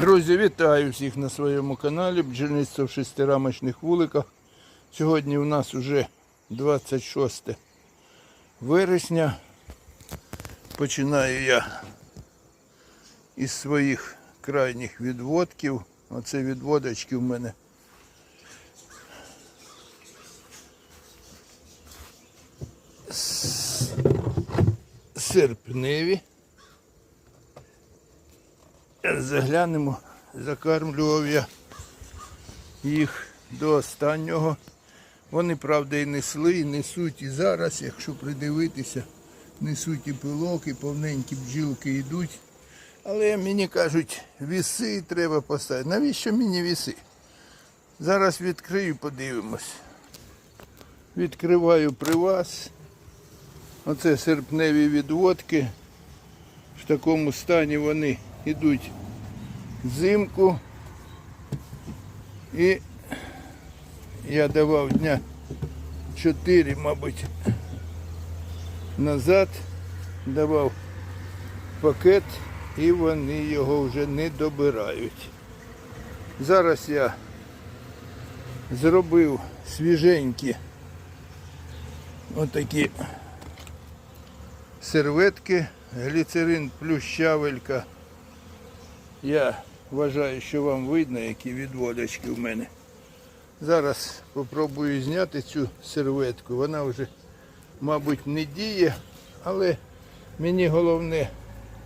Друзі, вітаю всіх на своєму каналі Бджільництво в шестирамочних вуликах. Сьогодні у нас уже 26 вересня. Починаю я із своїх крайніх відводків. Оце відводочки в мене. Серпневі. Заглянемо, закармлював я їх до останнього. Вони, правда, і несли, і несуть і зараз, якщо придивитися, несуть і пилок, і повненькі бджілки йдуть. Але мені кажуть, віси треба поставити. Навіщо мені віси? Зараз відкрию, подивимось. Відкриваю при вас. Оце серпневі відводки. В такому стані вони йдуть взимку. І я давав дня 4, мабуть, назад, давав пакет і вони його вже не добирають. Зараз я зробив свіженькі отакі серветки, гліцерин плюс щавелька. Я вважаю, що вам видно, які відводочки в мене. Зараз спробую зняти цю серветку. Вона вже, мабуть, не діє, але мені головне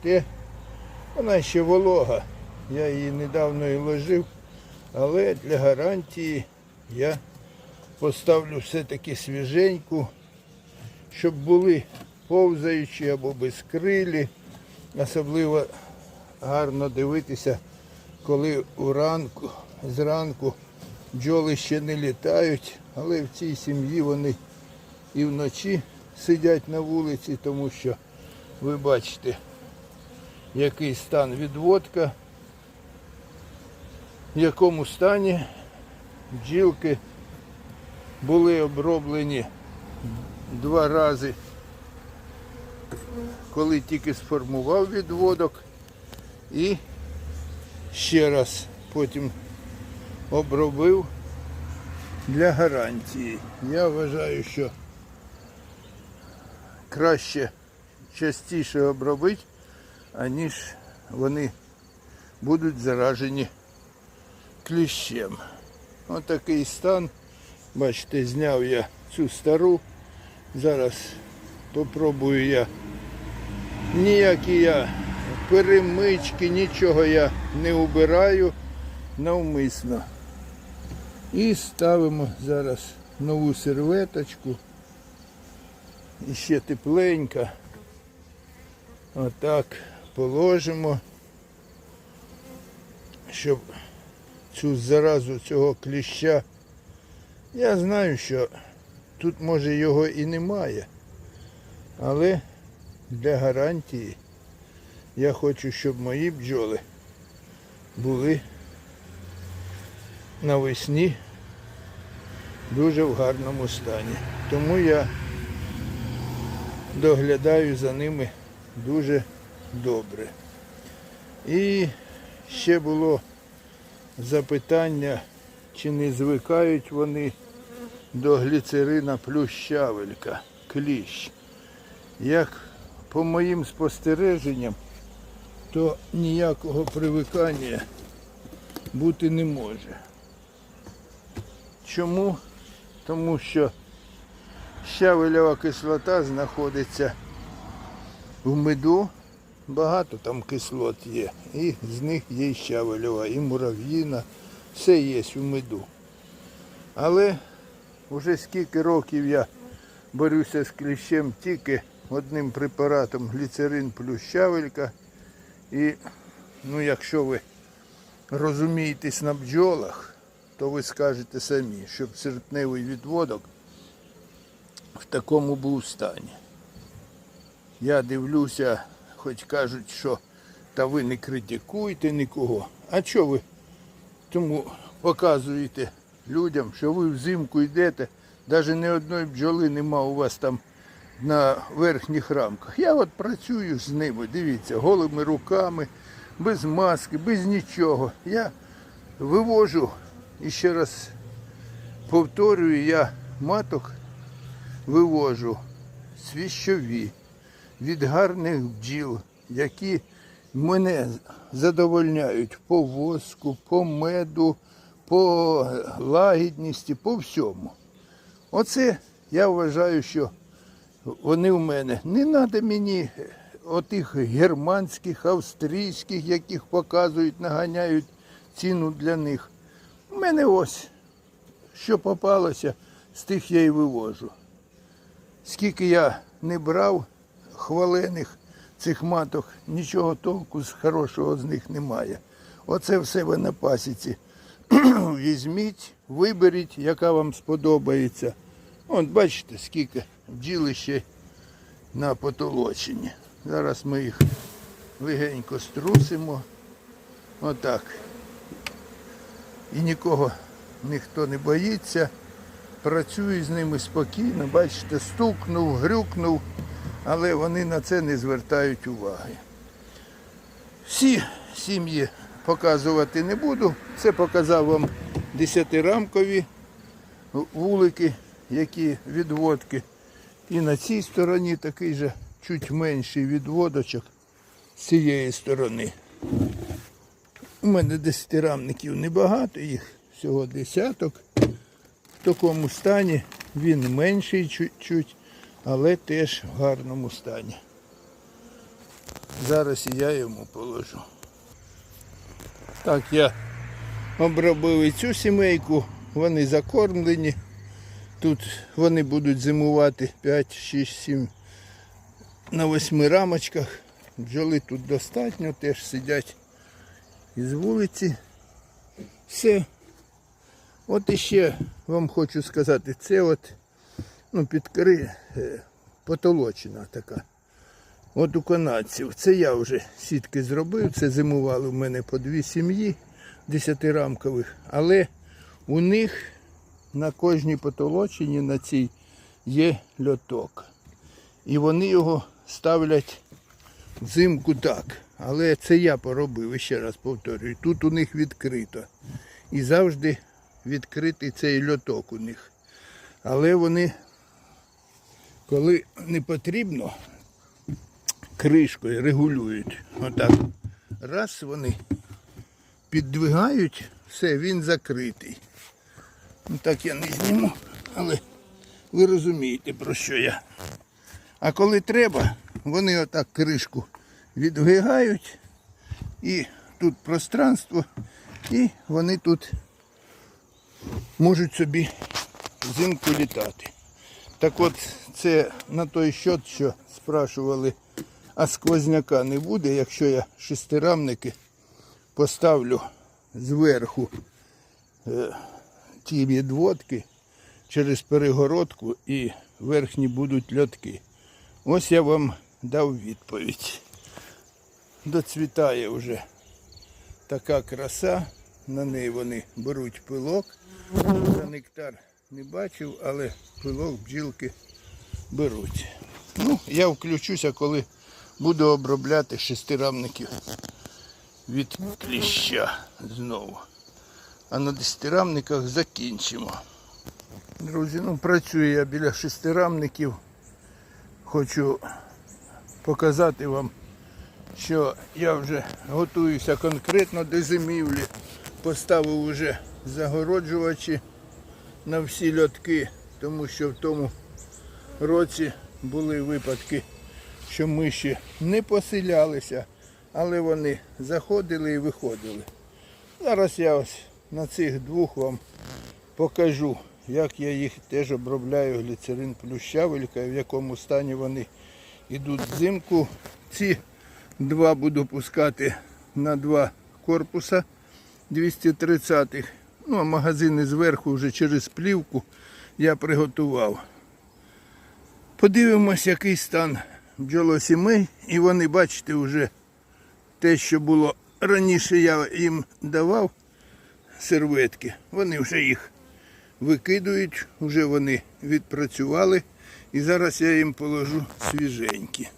те, вона ще волога. Я її недавно і ложив, але для гарантії я поставлю все-таки свіженьку, щоб були повзаючі або безкрилі. Особливо гарно дивитися, коли уранку, зранку бджоли ще не літають, але в цій сім'ї вони і вночі сидять на вулиці, тому що ви бачите, який стан відводка, в якому стані бджілки були оброблені два рази, коли тільки сформував відводок і ще раз потім обробив для гарантії. Я вважаю, що краще частіше обробити, аніж вони будуть заражені кліщем. Отакий стан. Бачите, зняв я цю стару. Зараз попробую я. Ніякі я перемички, нічого я не убираю навмисно. І ставимо зараз нову серветочку. І ще тепленька. Отак положимо, щоб цю заразу цього кліща. Я знаю, що тут може його і немає, але для гарантії я хочу, щоб мої бджоли були навесні дуже в гарному стані. Тому я доглядаю за ними дуже добре. І ще було запитання, чи не звикають вони до гліцерина плюс щавелька, кліщ. Як по моїм спостереженням, то ніякого привикання бути не може. Чому? Тому що щавельова кислота знаходиться в меду, багато там кислот є. І з них є щавельова, і мурав'їна, все є в меду. Але вже скільки років я борюся з кліщем тільки одним препаратом гліцерин плюс щавелька. І ну, якщо ви розумієтесь на бджолах, то ви скажете самі, щоб серпневий відводок в такому був стані. Я дивлюся, хоч кажуть, що та ви не критикуйте нікого. А що ви тому показуєте людям, що ви взимку йдете, навіть ні одної бджоли нема у вас там на верхніх рамках. Я от працюю з ними, дивіться, голими руками, без маски, без нічого. Я вивожу і ще раз повторюю, я маток вивожу свіщові від гарних бджіл, які мене задовольняють по воску, по меду, по лагідності, по всьому. Оце я вважаю, що вони в мене. Не треба мені отих германських, австрійських, яких показують, наганяють ціну для них. У мене ось, що попалося, з тих я і вивожу. Скільки я не брав хвалених цих маток, нічого толку з хорошого з них немає. Оце в себе на пасіці. Візьміть, виберіть, яка вам сподобається. От бачите, скільки бджіли на потолоченні. Зараз ми їх легенько струсимо. Отак. І нікого ніхто не боїться. Працюю з ними спокійно, бачите, стукнув, грюкнув, але вони на це не звертають уваги. Всі сім'ї показувати не буду. Це показав вам десятирамкові вулики, які відводки. І на цій стороні такий же чуть менший відводочок з цієї сторони. У мене десятирамників небагато, їх всього десяток. В такому стані він менший чуть-чуть, але теж в гарному стані. Зараз я йому положу. Так, я обробив і цю сімейку, вони закормлені. Тут вони будуть зимувати 5, 6, 7 на 8 рамочках. Бджоли тут достатньо, теж сидять із вулиці. Все. От іще вам хочу сказати, це от ну, підкри е, потолочена така. От у канадців. Це я вже сітки зробив. Це зимували в мене по дві сім'ї десятирамкових. Але у них на кожній потолочині на цій є льоток. І вони його ставлять взимку так. Але це я поробив, ще раз повторюю. Тут у них відкрито. І завжди відкритий цей льоток у них. Але вони, коли не потрібно, кришкою регулюють. Отак. Раз вони піддвигають, все, він закритий. Ну так я не зніму, але ви розумієте, про що я. А коли треба, вони отак кришку віддвигають і тут пространство, і вони тут можуть собі взимку літати. Так от це на той счет, що спрашували, а сквозняка не буде, якщо я шестирамники поставлю зверху е, ті відводки через перегородку і верхні будуть льотки. Ось я вам дав відповідь. Доцвітає вже така краса, на неї вони беруть пилок. За нектар не бачив, але пилок бджілки беруть. Ну, я включуся, коли буду обробляти шестирамників від кліща знову. А на десятирамниках закінчимо. Друзі, ну працюю я біля шестирамників. Хочу показати вам, що я вже готуюся конкретно до зимівлі. Поставив вже загороджувачі на всі льотки, тому що в тому році були випадки, що миші не поселялися, але вони заходили і виходили. Зараз я ось на цих двох вам покажу, як я їх теж обробляю гліцерин плюс щавелька, в якому стані вони йдуть взимку. Ці два буду пускати на два корпуса 230-х. Ну, а магазини зверху вже через плівку я приготував. Подивимось, який стан бджолосімей. І вони, бачите, вже те, що було раніше я їм давав серветки, вони вже їх викидують, вже вони відпрацювали. І зараз я їм положу свіженькі.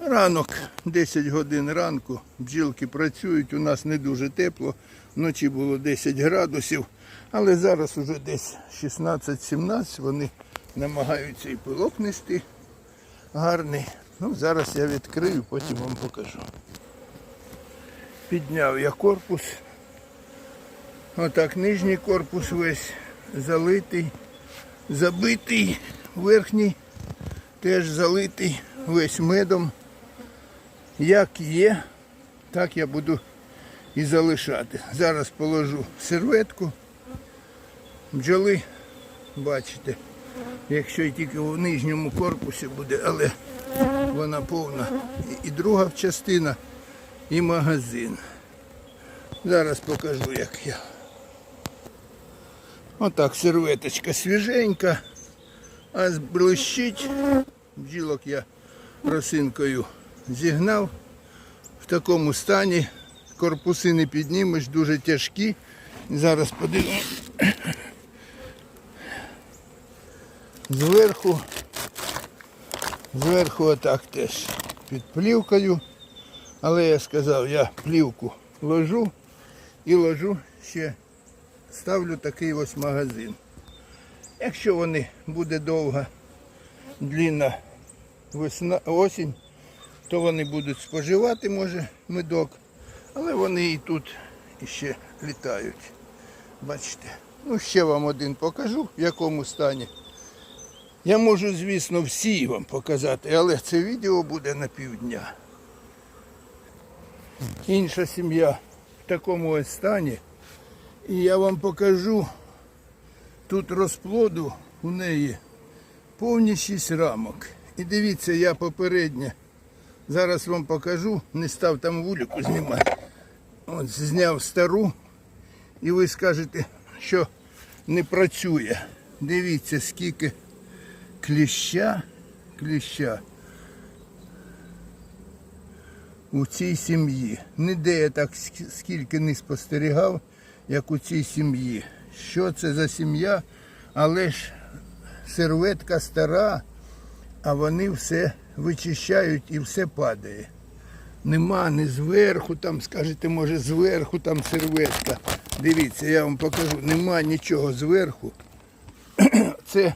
Ранок, 10 годин ранку, бджілки працюють, у нас не дуже тепло, вночі було 10 градусів, але зараз уже десь 16-17, вони намагаються і пилок нести гарний. Ну, зараз я відкрию, потім вам покажу. Підняв я корпус. Отак нижній корпус весь залитий, забитий, верхній теж залитий весь медом. Як є, так я буду і залишати. Зараз положу серветку. Бджоли, бачите, якщо і тільки в нижньому корпусі буде, але вона повна. І- друга частина, і магазин. Зараз покажу, як я. Отак серветочка свіженька, а блищить. Бджілок я росинкою зігнав. В такому стані корпуси не піднімеш, дуже тяжкі. Зараз подивимось. Зверху, зверху отак теж під плівкою. Але я сказав, я плівку ложу і ложу ще, ставлю такий ось магазин. Якщо вони буде довга, длінна весна, осінь, то вони будуть споживати, може, медок, але вони і тут іще літають. Бачите? Ну, ще вам один покажу, в якому стані. Я можу, звісно, всі вам показати, але це відео буде на півдня. Інша сім'я в такому ось стані. І я вам покажу тут розплоду у неї повні 6 рамок. І дивіться, я попереднє. Зараз вам покажу, не став там вулику знімати. От зняв стару, і ви скажете, що не працює. Дивіться, скільки кліща, кліща у цій сім'ї. Ніде я так скільки не спостерігав, як у цій сім'ї. Що це за сім'я? Але ж серветка стара, а вони все вичищають і все падає. Нема ні зверху, там, скажете, може, зверху там серветка. Дивіться, я вам покажу, нема нічого зверху. Це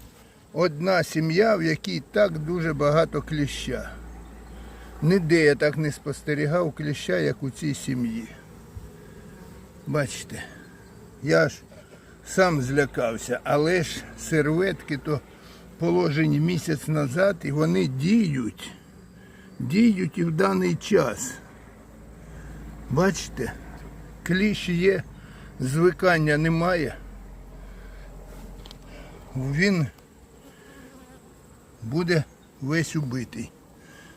одна сім'я, в якій так дуже багато кліща. Ніде я так не спостерігав кліща, як у цій сім'ї. Бачите, я ж сам злякався, але ж серветки то положені місяць назад і вони діють. Діють і в даний час. Бачите, кліщ є, звикання немає. Він буде весь убитий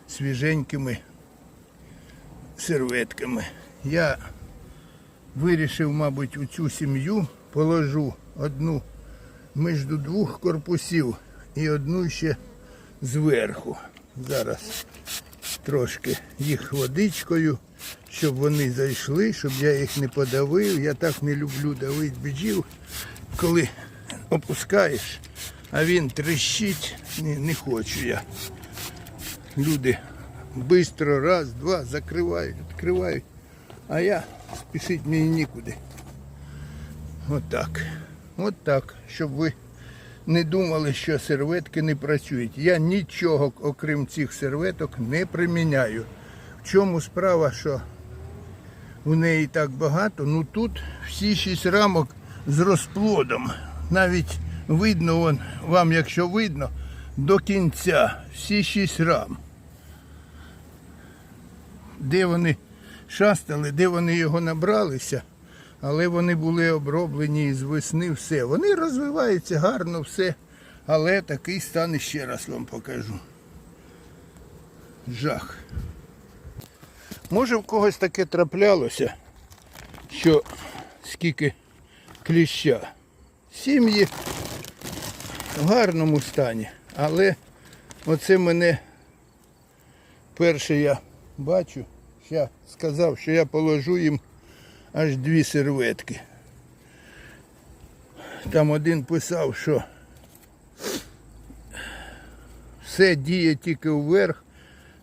свіженькими серветками. Я вирішив, мабуть, у цю сім'ю положу одну між двох корпусів і одну ще зверху. Зараз трошки їх водичкою, щоб вони зайшли, щоб я їх не подавив. Я так не люблю давити бджіл, коли опускаєш, а він трещить, не, не хочу я. Люди швидко раз, два закривають, відкривають, а я спішить мені нікуди. Отак. От так, щоб ви не думали, що серветки не працюють. Я нічого, окрім цих серветок, не приміняю. В чому справа, що у неї так багато, ну тут всі шість рамок з розплодом. Навіть видно, вон, вам, якщо видно, до кінця всі шість рам. Де вони шастали, де вони його набралися, але вони були оброблені з весни все. Вони розвиваються гарно все, але такий стан ще раз вам покажу. Жах. Може в когось таке траплялося, що скільки кліща. Сім'ї в гарному стані, але оце мене перше я бачу, я сказав, що я положу їм аж дві серветки. Там один писав, що все діє тільки вверх.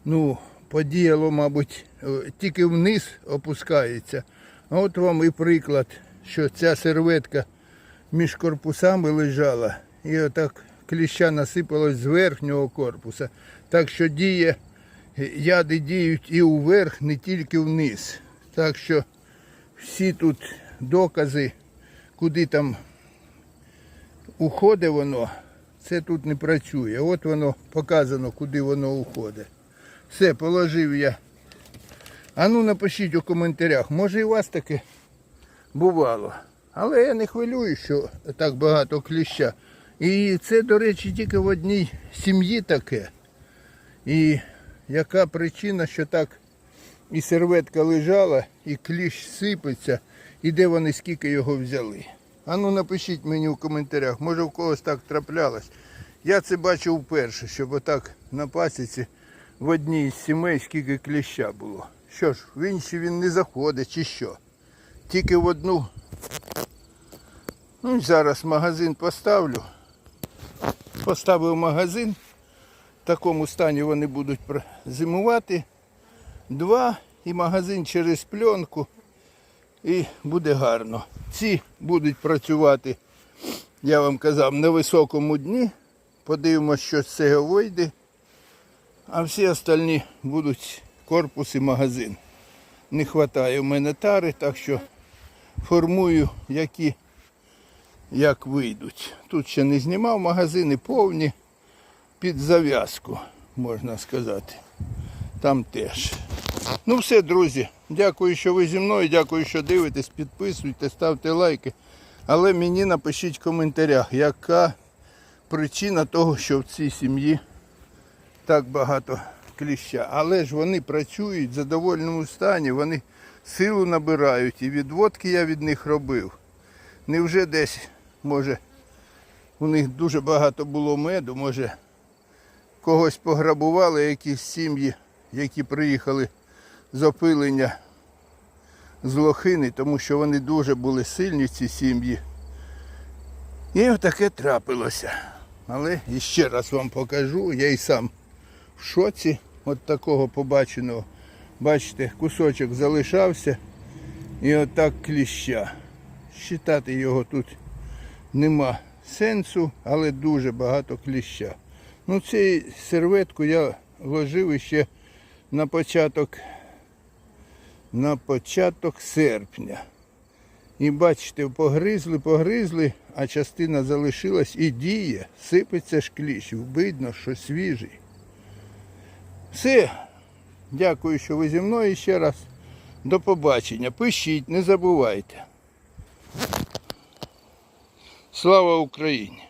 Ну, подіяло, мабуть, е, тільки вниз опускається. А от вам і приклад, що ця серветка між корпусами лежала, і отак кліща насипалось з верхнього корпуса. Так що діє, яди діють і вверх, не тільки вниз. Так що всі тут докази, куди там уходить воно, це тут не працює. От воно показано, куди воно уходить. Все, положив я. А ну напишіть у коментарях, може і у вас таке бувало. Але я не хвилюю, що так багато кліща. І це, до речі, тільки в одній сім'ї таке. І яка причина, що так і серветка лежала, і кліщ сипеться, і де вони скільки його взяли. А ну напишіть мені в коментарях, може в когось так траплялось. Я це бачив вперше, щоб отак на пасіці в одній з сімей скільки кліща було. Що ж, в інші він не заходить чи що. Тільки в одну. Ну, зараз магазин поставлю. Поставив магазин. Такому стані вони будуть зимувати. Два і магазин через пленку. І буде гарно. Ці будуть працювати, я вам казав, на високому дні. Подивимося, що з цього вийде. А всі остальні будуть корпус і магазин. Не вистачає в мене тари, так що формую, які як вийдуть. Тут ще не знімав магазини повні під зав'язку, можна сказати. Там теж. Ну все, друзі. Дякую, що ви зі мною. Дякую, що дивитесь, підписуйте, ставте лайки. Але мені напишіть в коментарях, яка причина того, що в цій сім'ї так багато кліща. Але ж вони працюють в задовольному стані, вони силу набирають. І відводки я від них робив. Невже десь, може, у них дуже багато було меду, може когось пограбували, якісь сім'ї, які приїхали з опилення з лохини, тому що вони дуже були сильні, ці сім'ї. І таке трапилося. Але іще раз вам покажу, я і сам в шоці от такого побаченого. Бачите, кусочок залишався і отак кліща. Щитати його тут нема сенсу, але дуже багато кліща. Ну, цю серветку я ложив іще на початок, на початок серпня. І бачите, погризли, погризли, а частина залишилась і діє, сипеться ж кліщ. Видно, що свіжий. Все. Дякую, що ви зі мною ще раз. До побачення. Пишіть, не забувайте. Слава Україні!